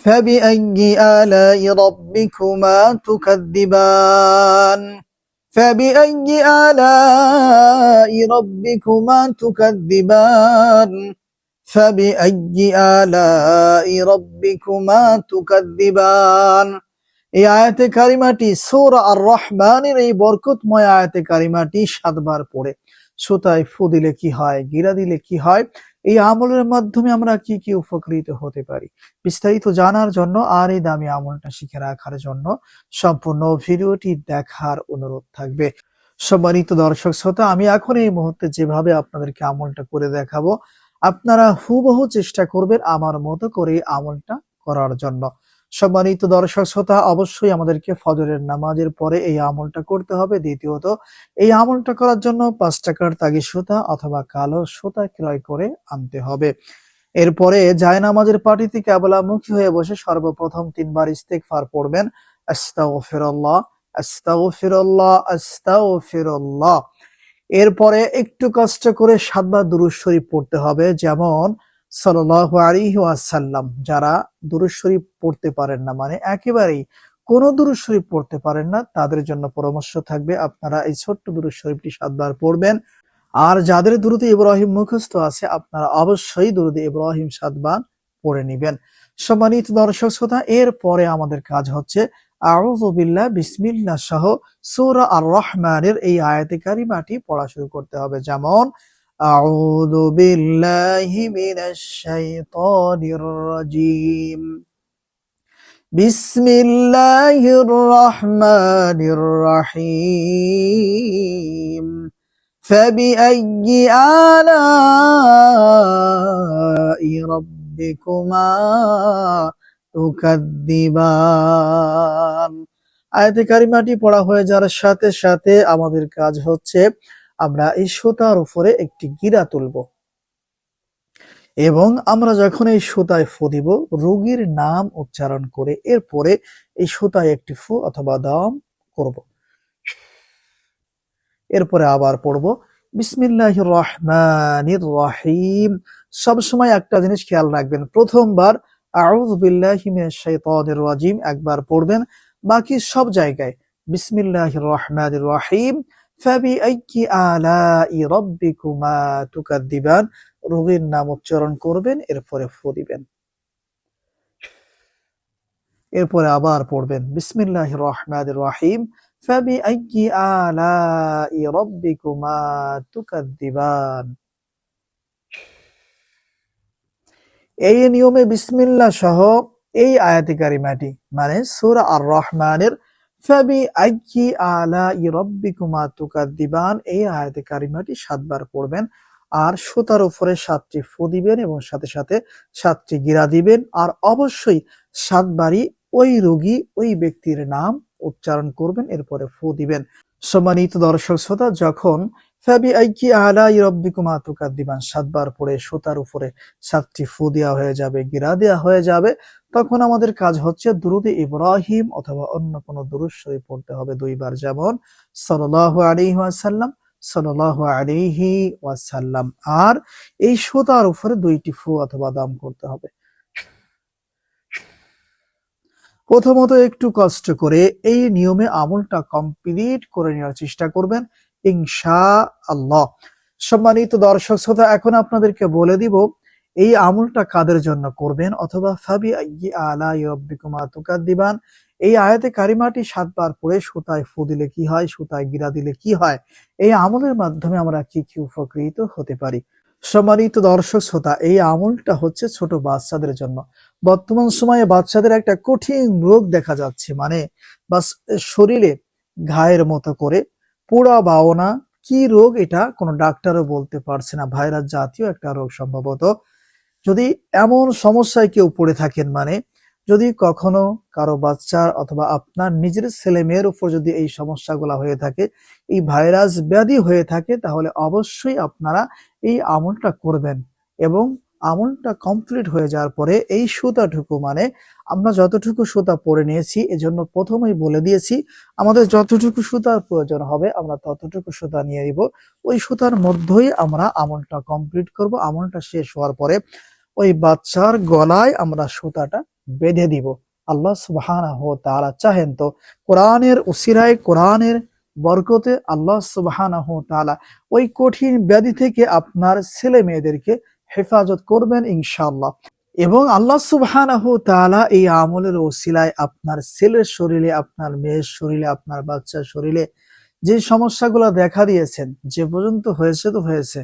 فبأي آلاء ربكما تكذبان فبأي آلاء ربكما تكذبان فبأي آلاء ربكما تكذبان এই আয়াতে কারিমাটি সূরা আর রহমানের এই বরকতময় আয়াতে কারিমাটি সাতবার পড়ে সুতায় ফু দিলে কি হয়, গিরা দিলে কি হয়, এই আমলের মাধ্যমে আমরা কি কি উপকৃত হতে পারি? বিস্তারিত জানার জন্য আর এই দামি আমলটা শিখে রাখার জন্য সম্পূর্ণ ভিডিওটি দেখার অনুরোধ থাকবে। সম্মানিত দর্শক শ্রোতা, আমি এখন এই মুহূর্তে যেভাবে আপনাদেরকে আমলটা করে দেখাবো, আপনারা হুবহু চেষ্টা করবেন আমার মতো করে আমলটা করার জন্য। সম্মানিত দর্শক শ্রোতা, অবশ্যই আমাদেরকে ফজরের নামাজের পরে এই আমলটা করতে হবে। দ্বিতীয়ত, এই আমলটা করার জন্য পাঁচ টাকার তাগি সুতা অথবা কালো সুতা ক্রয় করে আনতে হবে। এরপরে জায়নামাজের পাটিতে কেবলামুখী হয়ে বসে সর্বপ্রথম তিনবার ইস্তেগফার পড়বেন। আস্তাগফিরুল্লাহ আস্তাগফিরুল্লাহ আস্তাগফিরুল্লাহ। এরপরে একটু কষ্ট করে সাতবার দুরূদ শরীফ পড়তে হবে। যেমন সাল্লাল্লাহু আলাইহি ওয়াসাল্লাম, যারা দুরূদ শরীফ পড়তে পারেন না মানে একেবারেই কোনো দুরূদ শরীফ পড়তে পারেন না, তাদের জন্য পরামর্শ থাকবে, আপনারা এই ছোট্ট দুরূদ শরীফটি সাতবার পড়বেন। আর যাদের দুরুদ ইব্রাহিম মুখস্থ আছে, আপনারা অবশ্যই দুরুদ ইব্রাহিম সাতবার পড়ে নেবেন। সম্মানিত দর্শক শ্রোতা, এরপরে আমাদের কাজ হচ্ছে, আউযু বিল্লাহ বিসমিল্লাহ সহ সূরা আর রহমানের এই আয়াতে কারিমাটি পড়া শুরু করতে হবে। যেমন আউযু বিল্লাহি মিনাশ শাইতানির রাজিম বিসমিল্লাহির রহমানির রহিম فبأي آلاء ربكما تكذبان আয়াতে কারিমাটি পড়া হয়ে যাওয়ার সাথে সাথে আমাদের কাজ হচ্ছে আমরা এই সুতার উপরে একটি গিরা তুলব। এবং আমরা যখন এই সুতায় ফু দিব, রোগীর নাম উচ্চারণ করে এরপরে এই সুতায় একটি ফু অথবা দাম করব। এরপরে আবার পড়ব বিসমিল্লাহ রহমানির রহিম। সবসময় একটা জিনিস খেয়াল রাখবেন, প্রথমবার, আউযু বিল্লাহি মিনাশ রাজিম। একবার পড়বেন, বাকি সব জায়গায়, বিসমিল্লাহির রহমান রহিম। ফাবিআইয়ি রোগীর নাম উচ্চারণ করবেন, এরপরে ফু এরপরে আবার পড়বেন, বিসমিল্লাহির রহমানির রহিম। এই নিয়মে বিসমিল্লাহ সহ এই আয়াতি মাটি মানে সূরা আর রহমানের ফাবি সাতবার পড়বেন আর সুতার উপরে সাতটি ফু দিবেন এবং সাথে সাথে সাতটি গিরা দিবেন। আর অবশ্যই সাতবারই ওই রোগী ওই ব্যক্তির নাম উচ্চারণ করবেন, এরপরে ফু দিবেন। সম্মানিত দর্শক শ্রোতা, যখন ফাবি আইকি আলা রব্বিকুমা তুকাদ্দিবান, সাতবার পরে সুতার উপরে সাতটি ফু দেওয়া হয়ে যাবে, গিরা দেওয়া হয়ে যাবে। তখন আমাদের কাজ হচ্ছে দুরুদে ইব্রাহিম অথবা অন্য কোনো দুরুদ পড়তে হবে দুইবার। যেমন সাল্লাল্লাহু আলাইহি ওয়াসাল্লাম। আর এই সুতার উপরে দুইটি ফু অথবা দাম করতে হবে। প্রথমত একটু কষ্ট করে এই নিয়মে আমলটা কমপ্লিট করে নেওয়ার চেষ্টা করবেন। ইনশা আল্লাহ সম্মানিত দর্শক শ্রোতা, এখন আপনাদেরকে বলে দিব, এই আমলটা কাদের জন্য করবেন? অথবা ফাবি আলা রব্বিকুমা তুকাদ্দিবান। এই আয়াতে কারিমাটি সাতবার পড়ে সুতায় ফু দিলে কি হয়, সুতায় গিরা দিলে কি হয়? এই আমলের মাধ্যমে আমরা কি কি উপকৃত হতে পারি? সম্মানিত দর্শক শ্রোতা, এই আমলটা হচ্ছে ছোট বাচ্চাদের জন্য। বর্তমান সময়ে বাচ্চাদের একটা কঠিন রোগ দেখা যাচ্ছে মানে বাস, শরীরে ঘায়ের মতো করে পোড়া বাওনা কি রোগ এটা কোনো ডাক্তারও বলতে পারছে না। ভাইরাস জাতীয় একটা রোগ সম্ভবত। যদি এমন সমস্যায় কেউ পড়ে থাকেন মানে যদি কখনো কারও বাচ্চার অথবা আপনার নিজের ছেলে মেয়ের উপর যদি এই সমস্যাগুলো হয়ে থাকে, এই ভাইরাস ব্যাধি হয়ে থাকে, তাহলে অবশ্যই আপনারা এই আমলটা করবেন এবং আমলটা কমপ্লিট হয়ে যাওয়ার পরে এই সুতাটুকু মানে আমরা যতটুকু সুতা পরে নিয়েছি, এজন্য প্রথমেই বলে দিয়েছি, আমাদের যতটুকু সুতার প্রয়োজন হবে আমরা ততটুকু সুতা নিয়ে নিব। ওই সুতার মধ্যেই আমরা আমলটা কমপ্লিট করব। আমলটা শেষ হওয়ার পরে ওই বাচ্চার গলায় আমরা সুতাটা বেঁধে দিব। আল্লাহ সুবহানাহু ওয়া তাআলা চাহেন তো কোরআনের উসিরায়, কোরআনের বরকতে আল্লাহ সুবহানাহু ওয়া তাআলা ওই কঠিন ব্যাধি থেকে আপনার ছেলে মেয়েদেরকে হেফাজত করবেন ইনশাআল্লাহ। এবং আল্লাহ সুবহানাহু তাআলা এই আমলের ওসিলায় আপনার ছেলের শরীরে, আপনার মেয়ের শরীরে, আপনার বাচ্চার শরীরে যে সমস্যাগুলো দেখা দিয়েছেন, যে পর্যন্ত হয়েছে তো হয়েছে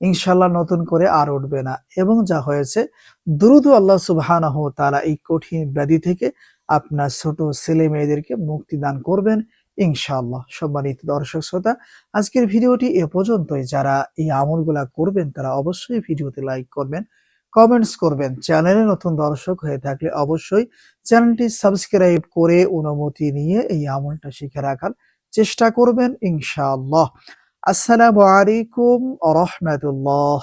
ইনশাল্লাহ নতুন করে আর উঠবে না। এবং যা হয়েছে, দ্রুত আল্লাহ সুবহানাহু তাআলা এই কঠিন ব্যাধি থেকে আপনার ছোট ছেলে মেয়েদেরকে মুক্তি দান করবেন। ইনশাআল্লাহ। সম্মানিত দর্শক শ্রোতা, আজকের ভিডিওটি এ পর্যন্তই। যারা এই আমলগুলা করবেন, তারা অবশ্যই ভিডিওতে লাইক করবেন, কমেন্টস করবেন। চ্যানেলে নতুন দর্শক হয়ে থাকলে অবশ্যই চ্যানেলটি সাবস্ক্রাইব করে অনুমতি নিয়ে এই আমলটা শিখে রাখার চেষ্টা করবেন ইনশাআল্লাহ। আসসালামু আলাইকুম রহমতুল্লাহ।